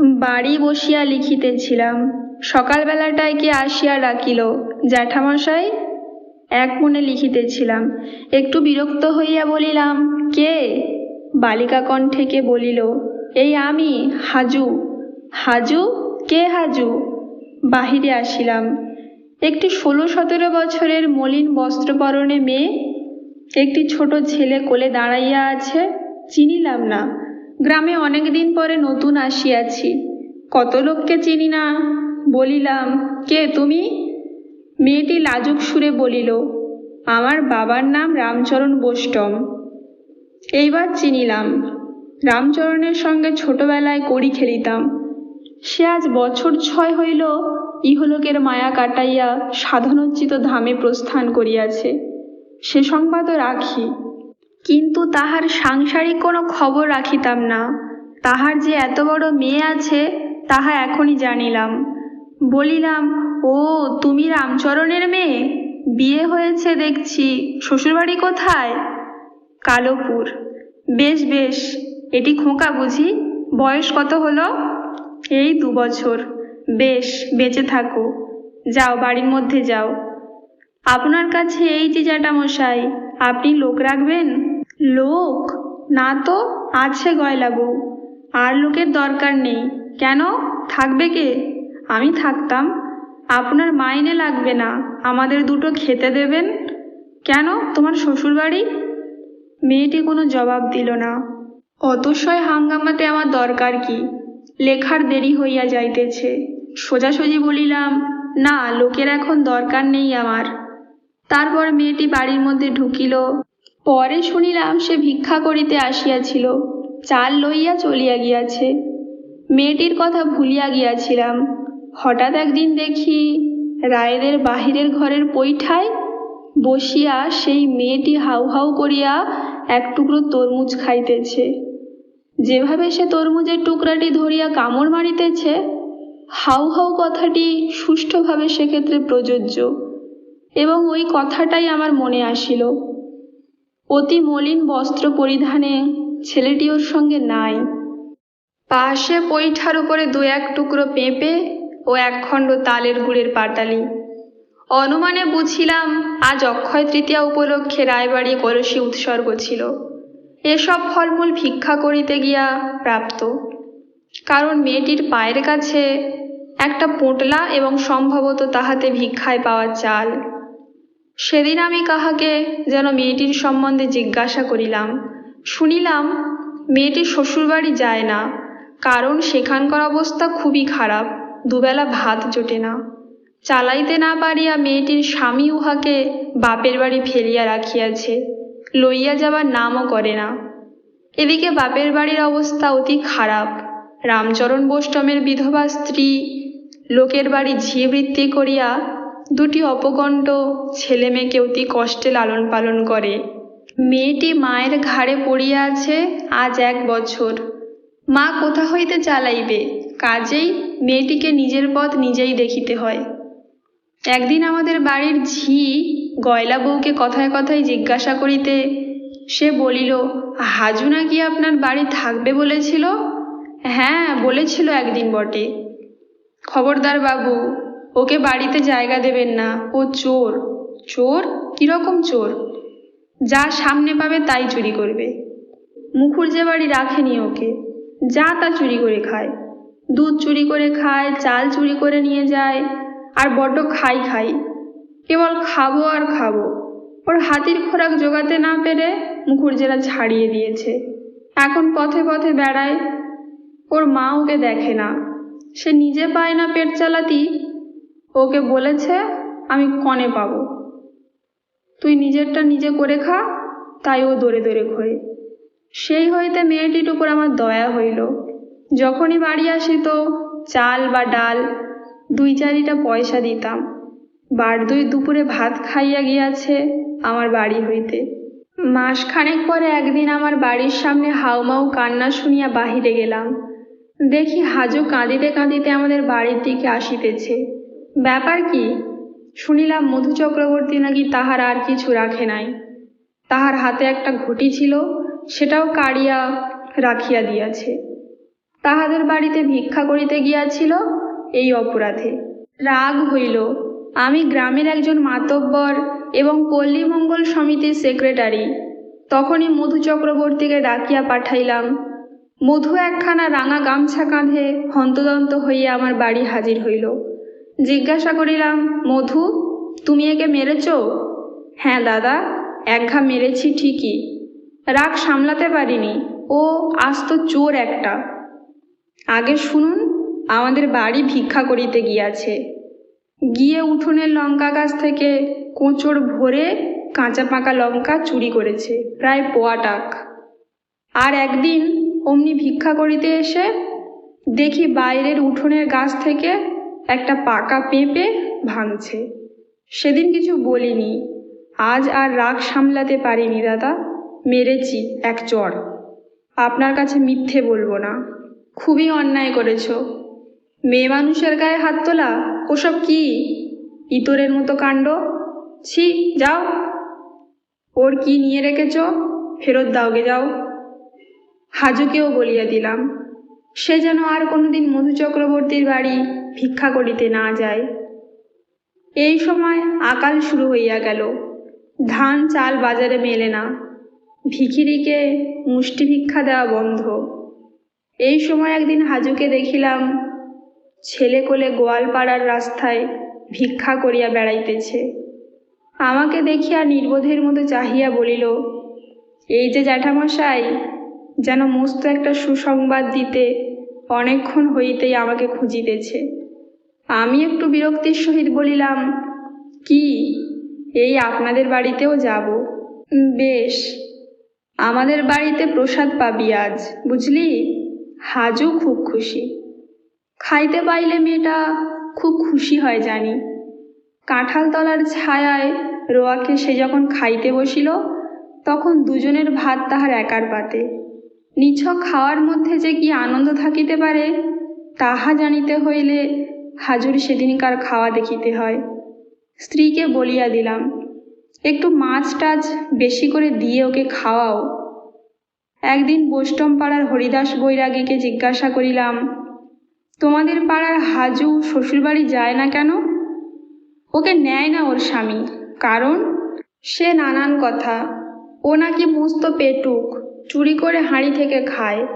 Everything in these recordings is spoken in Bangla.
বাড়ি বসিয়া লিখিতেছিলাম। সকালবেলাটায় কে আসিয়া ডাকিল, জ্যাঠামশাই? এক মনে লিখিতেছিলাম। একটু বিরক্ত হইয়া বলিলাম, কে? বালিকা কণ্ঠে কে বলিল, এই আমি, হাজু। হাজু? কে হাজু? বাহিরে আসিলাম। একটি ষোলো সতেরো বছরের মলিন বস্ত্রপরণে মেয়ে? একটি ছোট ছেলে কোলে দাঁড়াইয়া আছে? চিনিলাম না। গ্রামে অনেক দিন পরে নতুন আসিয়াছি। কত লোককে চিনি না। বলিলাম, কে তুমি? মেয়েটি লাজুক সুরে বলিল, আমার বাবার নাম রামচরণ বোষ্টম এইবার চিনিলাম, রামচরণের সঙ্গে ছোটবেলায় কড়ি খেলিতাম। সে আজ বছর ছয় হইল ইহলোকের মায়া কাটাইয়া সাধনোচ্চিত ধামে প্রস্থান করিয়াছে। সে সংবাদও রাখি কিন্তু তাহার সাংসারিক কোনো খবর রাখিতাম না। তাহার যে এত বড় মেয়ে আছে, তাহা এখনই জানিলাম। বলিলাম, ও, তুমি রামচরণের মেয়ে? বিয়ে হয়েছে দেখছি। শ্বশুরবাড়ি কোথায়? কালোপুর। বেশ বেশ। এটি খোঁকা বুঝি? বয়স কত হলো? এই দু বছর। বেশ, বেঁচে থাকো। যাও, বাড়ির মধ্যে যাও। আপনার কাছে এই যে জ্যাঠামশাই, আপনি লোক রাখবেন? লোক? না তো আছে গয়লা বউ আর লোকের দরকার নেই। কেন? থাকবে কে? আমি থাকতাম। আপনার মাইনে লাগবে না। আমাদের দুটো খেতে দেবেন? কেন? তোমার শ্বশুরবাড়ি? মেয়েটি কোনো জবাব দিল না। অতশয় হাঙ্গামাতে আমার দরকার কি? লেখার দেরি হইয়া যাইতেছে। সোজাসুজি বলিলাম, না, লোকের এখন দরকার নেই আমার। তারপর মেয়েটি বাড়ির মধ্যে ঢুকিল। পরে শুনিলাম সে ভিক্ষা করিতে আসিয়াছিল, চাল লইয়া চলিয়া গিয়াছে। মেয়েটির কথা ভুলিয়া গিয়াছিলাম। হঠাৎ একদিন দেখি রায়েদের বাহিরের ঘরের পৈঠায় বসিয়া সেই মেয়েটি হাউ হাউ করিয়া এক টুকরো তরমুজ খাইতেছে। যেভাবে সে তরমুজের টুকরাটি ধরিয়া কামড় মারিতেছে, হাউ হাউ কথাটি সুষ্ঠুভাবে সেক্ষেত্রে প্রযোজ্য। এবং ওই কথাটাই আমার মনে আসিল। অতি মলিন বস্ত্র পরিধানে ছেলেটি ওর সঙ্গে নাই। পাশে পৈঠার উপরে দু এক টুকরো পেঁপে ও একখণ্ড তালের গুড়ের পাটালি। অনুমানে বুঝিলাম, আজ অক্ষয় তৃতীয়া উপলক্ষে রায়বাড়ি কলসী উৎসর্গ ছিল। এসব ফলমূল ভিক্ষা করিতে গিয়া প্রাপ্ত। কারণ মেয়েটির পায়ের কাছে একটা পোঁটলা এবং সম্ভবত তাহাতে ভিক্ষায় পাওয়া চাল। সেদিন আমি কাহাকে যেন মেয়েটির সম্বন্ধে জিজ্ঞাসা করিলাম। শুনিলাম, মেয়েটি শ্বশুরবাড়ি যায় না, কারণ সেখানকার অবস্থা খুবই খারাপ, দুবেলা ভাত জোটে না। চালাইতে না পারিয়া মেয়েটির স্বামী উহাকে বাপের বাড়ি ফেলিয়া রাখিয়াছে, লইয়া যাবার নামও করে না। এদিকে বাপের বাড়ির অবস্থা অতি খারাপ। রামচরণ বৈষ্টমের বিধবা স্ত্রী লোকের বাড়ি ঝিবৃত্তি করিয়া দুটি অপকণ্ড ছেলে মেয়েকে অতি কষ্টে লালন পালন করে। মেয়েটি মায়ের ঘাড়ে পড়িয়া আছে আজ এক বছর। মা কোথা হইতে চালাইবে? কাজেই মেয়েটিকে নিজের পথ নিজেই দেখিতে হয়। একদিন আমাদের বাড়ির ঝি গয়লা বউকে কথায় কথায় জিজ্ঞাসা করিতে সে বলিল, হাজু নাকি আপনার বাড়ি থাকবে বলেছিল? হ্যাঁ বলেছিল একদিন বটে। খবরদার বাবু ওকে বাড়িতে জায়গা দেবেন না। ও চোর। চোর? কীরকম চোর? যা সামনে পাবে তাই চুরি করবে। মুখুর্জে বাড়ি রাখেনি ওকে। যা তা চুরি করে খায়। দুধ চুরি করে খায়, চাল চুরি করে নিয়ে যায়, আর বড্ড খাই খাই। কেবল খাব আর খাব। ওর হাতির খোরাক জোগাতে না পেরে মুখুর্জেরা ছাড়িয়ে দিয়েছে। এখন পথে পথে বেড়ায়। ওর মা ওকে দেখে না। সে নিজে পায় না পেট চালাতি। ওকে বলেছে, আমি কনে পাবো। তুই নিজেরটা নিজে করে খা, তাই ও দৌড়ে দৌড়ে ঘোরে। সেই হইতে মেয়েটির উপর আমার দয়া হইল। যখনই বাড়ি আসিত চাল বা ডাল, দুই চারিটা পয়সা দিতাম। বার দুই দুপুরে ভাত খাইয়া গিয়াছে আমার বাড়ি হইতে। মাসখানেক পরে একদিন আমার বাড়ির সামনে হাউমাউ কান্না শুনিয়া বাহিরে গেলাম। দেখি হাজু কাঁদিতে কাঁদিতে আমাদের বাড়ির দিকে আসিতেছে। ব্যাপার কি? শুনিলাম মধু চক্রবর্তী নাকি তাহার আর কিছু রাখে নাই। তাহার হাতে একটা ঘটি ছিল, সেটাও কাড়িয়া রাখিয়া দিয়াছে। তাহাদের বাড়িতে ভিক্ষা করিতে গিয়াছিল এই অপরাধে। রাগ হইল, আমি গ্রামের একজন মাতব্বর এবং পল্লী মঙ্গল সমিতির সেক্রেটারি, তখনই মধু চক্রবর্তীকে ডাকিয়া পাঠাইলাম, মধু একখানা রাঙা গামছা কাঁধে হন্তদন্ত হইয়া আমার বাড়ি হাজির হইল। জিজ্ঞাসা করিলাম, মধু, তুমি একে মেরেছ? হ্যাঁ দাদা, এক ঘা মেরেছি ঠিকই। রাগ সামলাতে পারিনি, ও আস্ত চোর একটা। আগে শুনুন, আমাদের বাড়ি ভিক্ষা করিতে গিয়াছে। গিয়ে উঠোনের লঙ্কা গাছ থেকে কোঁচড় ভরে কাঁচা পাকা লঙ্কা চুরি করেছে, প্রায় পোয়াটাক আর একদিন অমনি ভিক্ষা করিতে এসে দেখি বাইরের উঠোনের গাছ থেকে একটা পাকা পেঁপে ভাঙছে। সেদিন কিছু বলিনি। আজ আর রাগ সামলাতে পারিনি দাদা। মেরেছি এক চর। আপনার কাছে মিথ্যে বলব না। খুবই অন্যায় করেছ। মেয়ে মানুষের গায়ে হাত তোলা, ওসব কি? ইতরের মতো কাণ্ড? ছি, যাও। ওর কি নিয়ে রেখেছ? ফেরত দাওগে যাও। হাজুকেও বলিয়া দিলাম। সে যেন আর কোনোদিন মধু চক্রবর্তীর বাড়ি ভিক্ষা করিতে না যায়। এই সময় আকাল শুরু হইয়া গেল। ধান চাল বাজারে মেলে না। ভিখিরিকে মুষ্টি ভিক্ষা দেওয়া বন্ধ। এই সময় একদিন হাজুকে দেখিলাম ছেলে কোলে গোয়ালপাড়ার রাস্তায় ভিক্ষা করিয়া বেড়াইতেছে। আমাকে দেখিয়া নির্বোধের মতো চাহিয়া বলিল, এই যে জ্যাঠামশাই, যেন মস্ত একটা সুসংবাদ দিতে অনেকক্ষণ হইতেই আমাকে খুঁজিতেছে। আমি একটু বিরক্তির সহিত বলিলাম, কি? এই আপনাদের বাড়িতেও যাব? বেশ। আমাদের বাড়িতে প্রসাদ পাবি আজ, বুঝলি? হাজু খুব খুশি। খাইতে পাইলে মেয়েটা খুব খুশি হয় জানি। কাঁঠালতলার ছায়ায় রোয়াকে সে যখন খাইতে বসিল, তখন দুজনের ভাত তাহার একার পাতে। নিছক খাওয়ার মধ্যে যে কি আনন্দ থাকিতে পারে, তাহা জানিতে হইলে হাজুর সেদিনকার খাওয়া দেখিতে হয়। স্ত্রীকে বলিয়া দিলাম, একটু মাছ টাছ বেশি করে দিয়ে ওকে খাওয়াও। একদিন বোষ্টম পাড়ার হরিদাস বৈরাগীকে জিজ্ঞাসা করিলাম, তোমাদের পাড়ার হাজু শ্বশুরবাড়ি যায় না কেন? ওকে নেয় না ওর স্বামী। কারণ? সে নানান কথা। ও নাকি মস্ত পেটুক, চুরি করে হাঁড়ি থেকে খায়।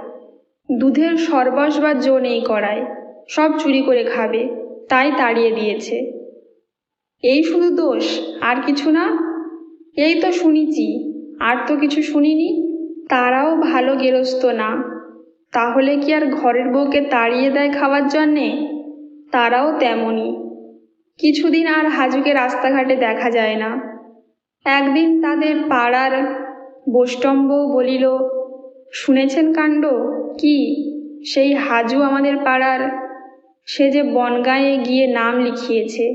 দুধের সরবস বা জো নেই করায়। সব চুরি করে খাবে, তাই তাড়িয়ে দিয়েছে। এই শুধু দোষ, আর কিছু না। এই তো শুনিছি, আর তো কিছু শুনিনি। তারাও ভালো গেরস্ত না। তাহলে কি আর ঘরের বউকে তাড়িয়ে দেয় খাওয়ার জন্যে? তারাও তেমনই। কিছুদিন আর হাজুকে রাস্তাঘাটে দেখা যায় না। একদিন তাদের পাড়ার বৈষ্টম্ব বলিল, শুনেছেন কাণ্ড? কি? সেই হাজু আমাদের পাড়ার সে যে বনগাঁয়ে গিয়ে নাম লিখিয়েছে।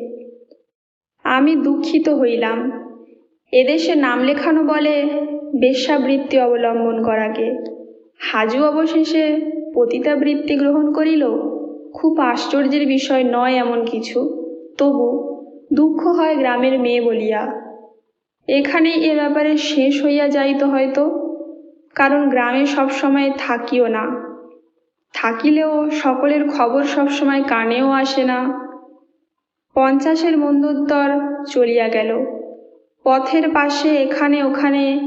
আমি দুঃখিত হইলাম। এদেশে নাম লেখানো বলে বেশ্যাবৃত্তি অবলম্বন করাকে। হাজু অবশেষে পতিতাবৃত্তি গ্রহণ করিল। খুব আশ্চর্যের বিষয় নয় এমন কিছু। তবু দুঃখ হয় গ্রামের মেয়ে বলিয়া। এখানেই এ ব্যাপারে শেষ হইয়া যাইত হয়তো, কারণ গ্রামে সবসময় থাকিও না। থাকিলেও সকলের খবর সবসময় কানেও আসে না। পঞ্চাশের মন্দোত্তর চলিয়া গেল। পথের পাশে এখানে ওখানে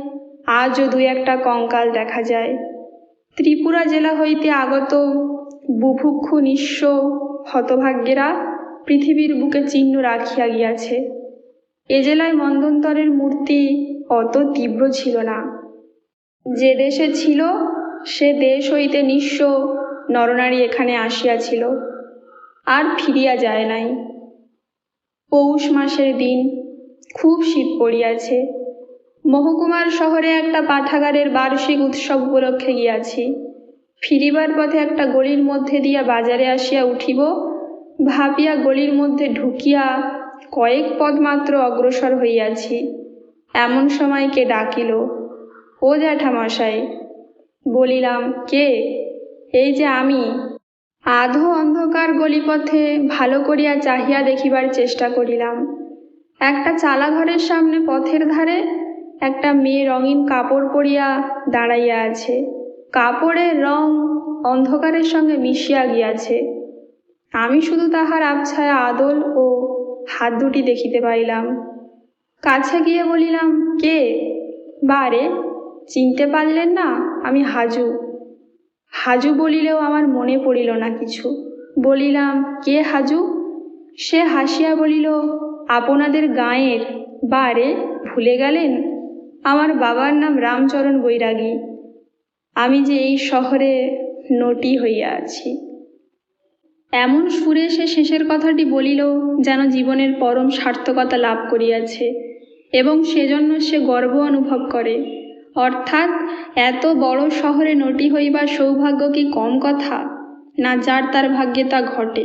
আজও দুই একটা কঙ্কাল দেখা যায়। ত্রিপুরা জেলা হইতে আগত বুভুক্ষু নিঃস্ব হতভাগ্যেরা পৃথিবীর বুকে চিহ্ন রাখিয়া গিয়াছে। এ জেলায় মন্দন্তরের মূর্তি অত তীব্র ছিল না। যে দেশে ছিল, সে দেশ হইতে নিঃস্ব নরনারী এখানে আসিয়াছিল। আর ফিরিয়া যায় নাই। পৌষ মাসের দিন খুব শীত পড়িয়াছে। মহকুমার শহরে একটা পাঠাগারের বার্ষিক উৎসব উপলক্ষে গিয়াছি। ফিরিবার পথে একটা গলির মধ্যে দিয়া বাজারে আসিয়া উঠিব, ভাবিয়া গলির মধ্যে ঢুকিয়া কয়েক পদ মাত্র অগ্রসর হইয়াছি। এমন সময় কে ডাকিল, ও জ্যাঠামশাই, বলিলাম, কে? এই যে আমি, আধো অন্ধকার গলিপথে ভালো করিয়া চাহিয়া দেখিবার চেষ্টা করিলাম। একটা চালাঘরের সামনে পথের ধারে একটা মেয়ে রঙিন কাপড় পরিয়া দাঁড়াইয়া আছে। কাপড়ের রং অন্ধকারের সঙ্গে মিশিয়া গিয়াছে। আমি শুধু তাহার আবছায়া আদল ও হাত দুটি দেখিতে পাইলাম। কাছে গিয়ে বলিলাম, কে? বারে চিনতে পারলেন না, আমি হাজু। হাজু বলিলেও আমার মনে পড়িল না কিছু। বলিলাম, কে হাজু? সে হাসিয়া বলিল, আপনাদের গাঁয়ের বারে ভুলে গেলেন? আমার বাবার নাম রামচরণ বৈরাগী। আমি যে এই শহরে নটি হইয়া আছি। এমন সুরে সে শেষের কথাটি বলিল, যেন জীবনের পরম সার্থকতা লাভ করিয়াছে, এবং সেজন্য সে গর্ব অনুভব করে। অর্থাৎ এত বড় শহরে নটি হইবার সৌভাগ্য কি কম কথা? না যার তার ভাগ্যে তা ঘটে?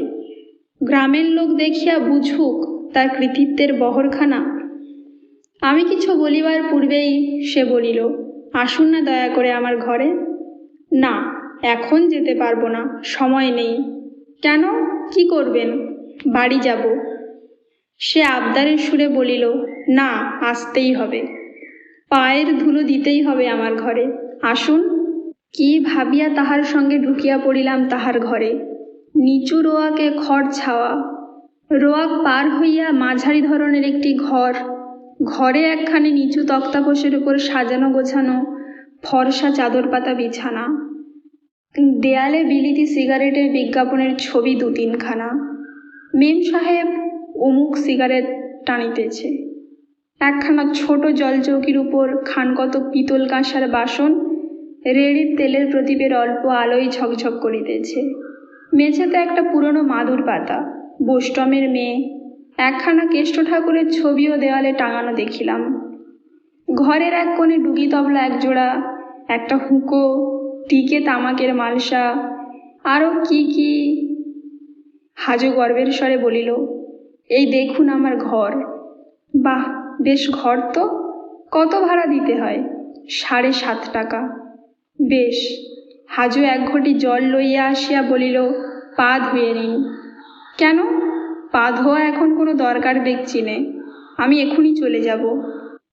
গ্রামের লোক দেখিয়া বুঝুক তার কৃতিত্বের বহরখানা। আমি কিছু বলিবার পূর্বেই সে বলিল, আসুন না দয়া করে আমার ঘরে। না, এখন যেতে পারব না, সময় নেই। কেন? কি করবেন? বাড়ি যাব। সে আবদারের সুরে বলিল, না, আসতেই হবে। পায়ের ধুলো দিতেই হবে আমার ঘরে। আসুন, কি ভাবিয়া তাহার সঙ্গে ঢুকিয়া পড়িলাম তাহার ঘরে। নিচু রোয়াকে খড় ছাওয়া। রোয়াক পার হইয়া মাঝারি ধরনের একটি ঘর। ঘরে একখানি নিচু তক্তাপোষের উপর সাজানো গোছানো ফর্সা চাদর পাতা বিছানা। দেয়ালে বিলিতি সিগারেটের বিজ্ঞাপনের ছবি দু তিনখানা মেম সাহেব অমুক সিগারেট টানিতেছে। একখানা ছোট জলচৌকির উপর খানকত পিতল কাঁসার বাসন, রেড়ির তেলের প্রদীপের অল্প আলোয় ঝকঝক করিতেছে। মেঝেতে একটা পুরনো মাদুর পাতা বৈষ্টমের মেয়ে, একখানা কেষ্ট ঠাকুরের ছবিও দেওয়ালে টাঙানো দেখিলাম। ঘরের এক কোণে ডুগি তবলা একজোড়া, একটা হুঁকো টিকে তামাকের মালসা আরও কি কি হাজু গর্বের স্বরে বলিল, এই দেখুন আমার ঘর। বাহ! বেশ ঘর তো, কত ভাড়া দিতে হয়? সাড়ে সাত টাকা। বেশ, হাজু এক ঘটি জল লইয়া আসিয়া বলিল, পা ধুয়ে নিন। কেন? পা ধোয়া এখন কোনো দরকার দেখছি নে। আমি এখনই চলে যাব।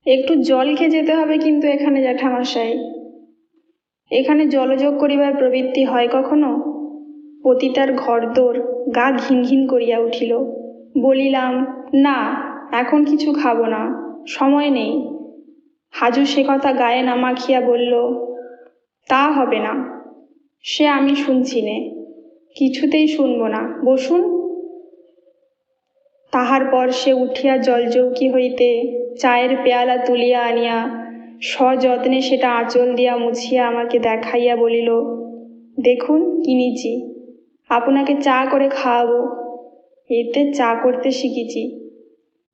একটু জল খেয়ে যেতে হবে কিন্তু এখানে, জ্যাঠামশাই। এখানে জলযোগ করিবার প্রবৃত্তি হয় কখনো? পতিতার ঘরদোর গা ঘিন ঘিন করিয়া উঠিল। বলিলাম, না এখন কিছু খাব না, সময় নেই। হাজু সে কথা গায়ে না মাখিয়া বলল, তা হবে না। সে আমি শুনছি নে, কিছুতেই শুনব না। বসুন। তাহার পর সে উঠিয়া জলচৌকি হইতে চায়ের পেয়ালা তুলিয়া আনিয়া সযত্নে সেটা আঁচল দিয়া মুছিয়া আমাকে দেখাইয়া বলিল, দেখুন কিনেছি আপনাকে চা করে খাওয়াবো। এতে চা করতে শিখেছি।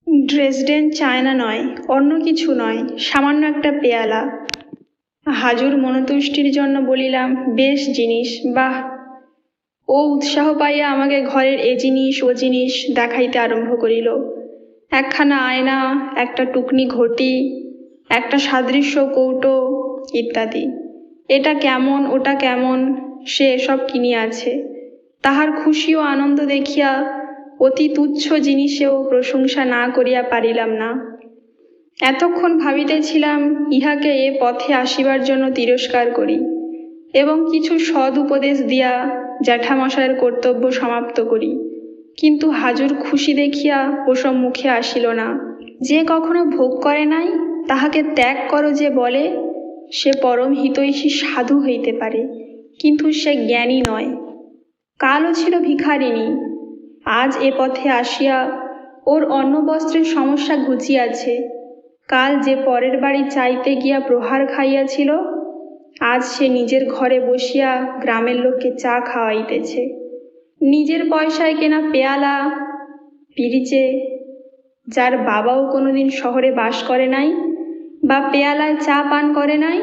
ড্রেসডেন চায়না নয়, অন্য কিছু নয়, সামান্য একটা পেয়ালা। হাজুর মনতুষ্টির জন্য বলিলাম, বেশ জিনিস, বাহ! ও উৎসাহ পাইয়া আমাকে ঘরের এ জিনিস, ও জিনিস দেখাইতে আরম্ভ করিল। একখানা আয়না, একটা টুকনি ঘটি, একটা সাদৃশ্য কৌটো ইত্যাদি। এটা কেমন, ওটা কেমন, সে এসব কিনিয়াছে। তাহার খুশি ও আনন্দ দেখিয়া অতি তুচ্ছ জিনিসেও প্রশংসা না করিয়া পারিলাম না। এতক্ষণ ভাবিতেছিলাম ইহাকে এ পথে আসিবার জন্য তিরস্কার করি এবং কিছু সদ উপদেশ দিয়া জ্যাঠামশায়ের কর্তব্য সমাপ্ত করি। কিন্তু হাজুর খুশি দেখিয়া ওসব মুখে আসিল না। যে কখনো ভোগ করে নাই, তাহাকে ত্যাগ করো যে বলে, সে পরম হিতৈষী সাধু হইতে পারে, কিন্তু সে জ্ঞানী নয়। কালও ছিল ভিখারিণী আজ এ পথে আসিয়া ওর অন্ন বস্ত্রের সমস্যা ঘুচিয়াছে। কাল যে পরের বাড়ি চাইতে গিয়া প্রহার খাইয়াছিল, আজ সে নিজের ঘরে বসিয়া গ্রামের লোককে চা খাওয়াইতেছে। নিজের পয়সায় কেনা পেয়ালা, পিরিচে, যার বাবাও কোনোদিন শহরে বাস করে নাই বা পেয়ালায় চা পান করে নাই,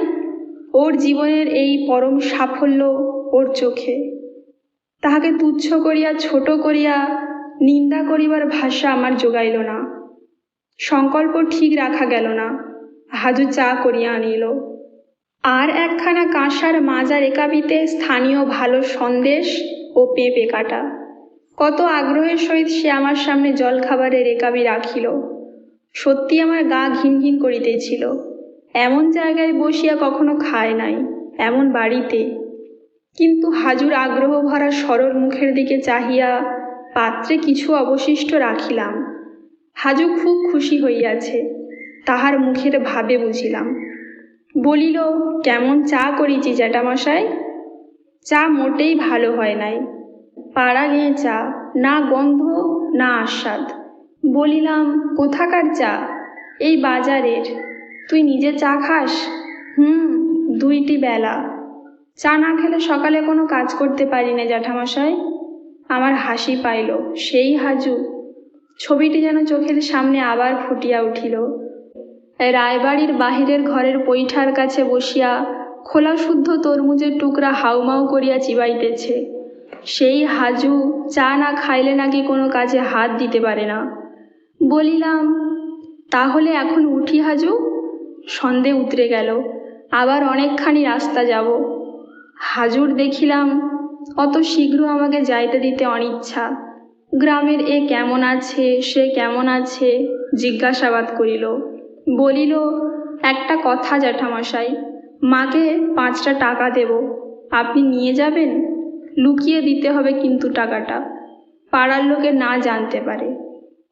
ওর জীবনের এই পরম সাফল্য ওর চোখে। তাহাকে তুচ্ছ করিয়া, ছোট করিয়া নিন্দা করিবার ভাষা আমার যোগাইল না। সংকল্প ঠিক রাখা গেল না। হাজু চা করিয়া আনিল। আর একখানা কাঁসার মাজা রেকাবিতে স্থানীয় ভালো সন্দেশ ও পেঁপে কাটা। কত আগ্রহের সহিত সে আমার সামনে জলখাবারের রেকাবি রাখিল। সত্যি আমার গা ঘিন ঘিন করিতেছিল। এমন জায়গায় বসিয়া কখনো খায় নাই, এমন বাড়িতে কিন্তু হাজুর আগ্রহ ভরা সরল মুখের দিকে চাহিয়া পাত্রে কিছু অবশিষ্ট রাখিলাম। হাজু খুব খুশি হইয়াছে, তাহার মুখের ভাবে বুঝিলাম। বলিল, কেমন চা করিছি জ্যাঠামশাই? চা মোটেই ভালো হয় নাই। পাড়া গিয়ে চা, না গন্ধ, না আস্বাদ। বলিলাম, কোথাকার চা? এই বাজারের। তুই নিজে চা খাস? হুম, দুইটি বেলা। চা না খেলে সকালে কোনো কাজ করতে পারি না জ্যাঠামশাই। আমার হাসি পাইল, সেই হাজু। ছবিটি যেন চোখের সামনে আবার ফুটিয়া উঠিল। রায়বাড়ির বাহিরের ঘরের পৈঠার কাছে বসিয়া খোলা শুদ্ধ তরমুজের টুকরা হাউমাউ করিয়া চিবাইতেছে। সেই হাজু, চা না খাইলে নাকি কোনো কাজে হাত দিতে পারে না? বলিলাম, তাহলে এখন উঠি হাজু। সন্ধে উতরে গেল, আবার অনেকখানি রাস্তা যাব। হাজুর দেখিলাম, অত শীঘ্র আমাকে যাইতে দিতে অনিচ্ছা। গ্রামের এ কেমন আছে, সে কেমন আছে, জিজ্ঞাসাবাদ করিল। বলিল, একটা কথা জ্যাঠামশাই, মাকে পাঁচটা টাকা দেব, আপনি নিয়ে যাবেন? লুকিয়ে দিতে হবে কিন্তু টাকাটা, পাড়ার লোকে না জানতে পারে।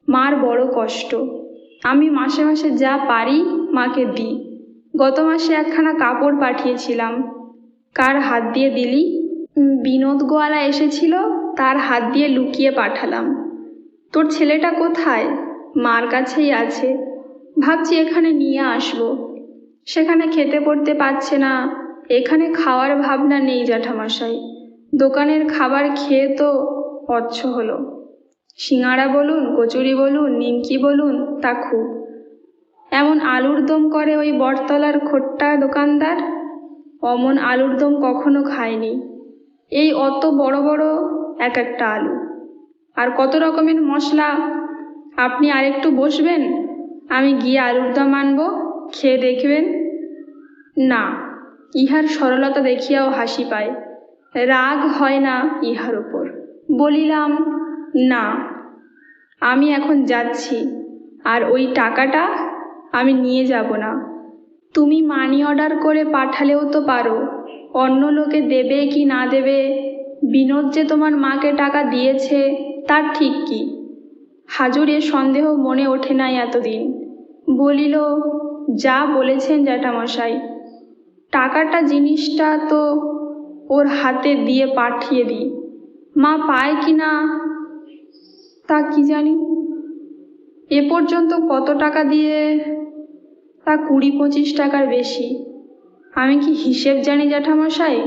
মার বড় কষ্ট, আমি মাসে মাসে যা পারি মাকে দিই। গত মাসে একখানা কাপড় পাঠিয়েছিলাম কার হাত দিয়ে দিলি? বিনোদ গোয়ালা এসেছিল, তার হাত দিয়ে লুকিয়ে পাঠালাম। তোর ছেলেটা কোথায়? মার কাছেই আছে। ভাবছি এখানে নিয়ে আসব। সেখানে খেতে পড়তে পারছে না। এখানে খাওয়ার ভাবনা নেই জ্যাঠামশাই। দোকানের খাবার খেয়ে তো অচ্ছ হলো। সিঙাড়া বলুন, কচুরি বলুন, নিমকি বলুন, তা খুব। এমন আলুর দম করে ওই বটতলার খোট্টা দোকানদার? অমন আলুর দম কখনো খায়নি এই অত বড় বড় এক একটা আলু। আর কত রকমের মশলা? আপনি আরেকটু বসবেন? আমি গিয়ে আলুর দম আনব, খেয়ে দেখবেন? না, ইহার সরলতা দেখিয়াও হাসি পায়। রাগ হয় না ইহার ওপর বলিলাম, না, আমি এখন যাচ্ছি, আর ওই টাকাটা আমি নিয়ে যাব না। তুমি মানি অর্ডার করে পাঠালেও তো পারো। অন্য লোকে দেবে কি না দেবে? বিনোদ যে তোমার মাকে টাকা দিয়েছে, তার ঠিক কি? হাজুরের সন্দেহ মনে ওঠে নাই এতদিন। বলিল, যা বলেছেন জ্যাঠামশাই। টাকাটা জিনিসটা তো ওর হাতে দিয়ে পাঠিয়ে দিই মা পায় কি না? তা কি জানি? এ পর্যন্ত কত টাকা দিয়ে তা কুড়ি পঁচিশ টাকার বেশি। আমি কি হিসেব জানি, জ্যাঠামশাই?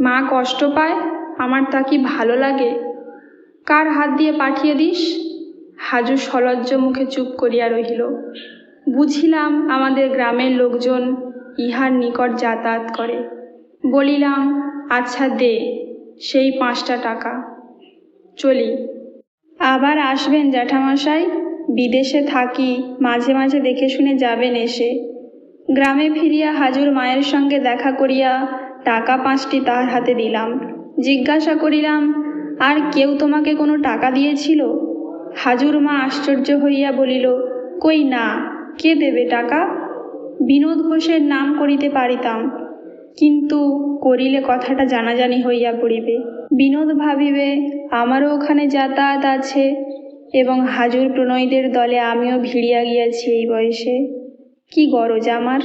মা কষ্ট পায়, আমার তা কি ভালো লাগে? কার হাত দিয়ে পাঠিয়ে দিস? হাজু সলজ্জ মুখে চুপ করিয়া রহিল। বুঝিলাম আমাদের গ্রামের লোকজন ইহার নিকট যাতায়াত করে। বলিলাম আচ্ছা দে, সেই পাঁচটা টাকা। চলি। আবার আসবেন, জ্যাঠামশাই? বিদেশে থাকি, মাঝে মাঝে দেখে শুনে যাবেন এসে। গ্রামে ফিরিয়া হাজুর মায়ের সঙ্গে দেখা করিয়া টাকা পাঁচটি তাহার হাতে দিলাম। জিজ্ঞাসা করিলাম, আর কেউ তোমাকে কোনো টাকা দিয়েছিল? হাজুর মা আশ্চর্য হইয়া বলিল, কই না, কে দেবে টাকা? বিনোদ ঘোষের নাম করিতে পারিতাম, কিন্তু করিলে কথাটা জানাজানি হইয়া পড়িবে। বিনোদ ভাবিবে, আমারও ওখানে যাতায়াত আছে এবং হাজুর প্রণয়ীদের দলে আমিও ভিড়িয়া গিয়াছি এই বয়সে। কি গরজ আমার?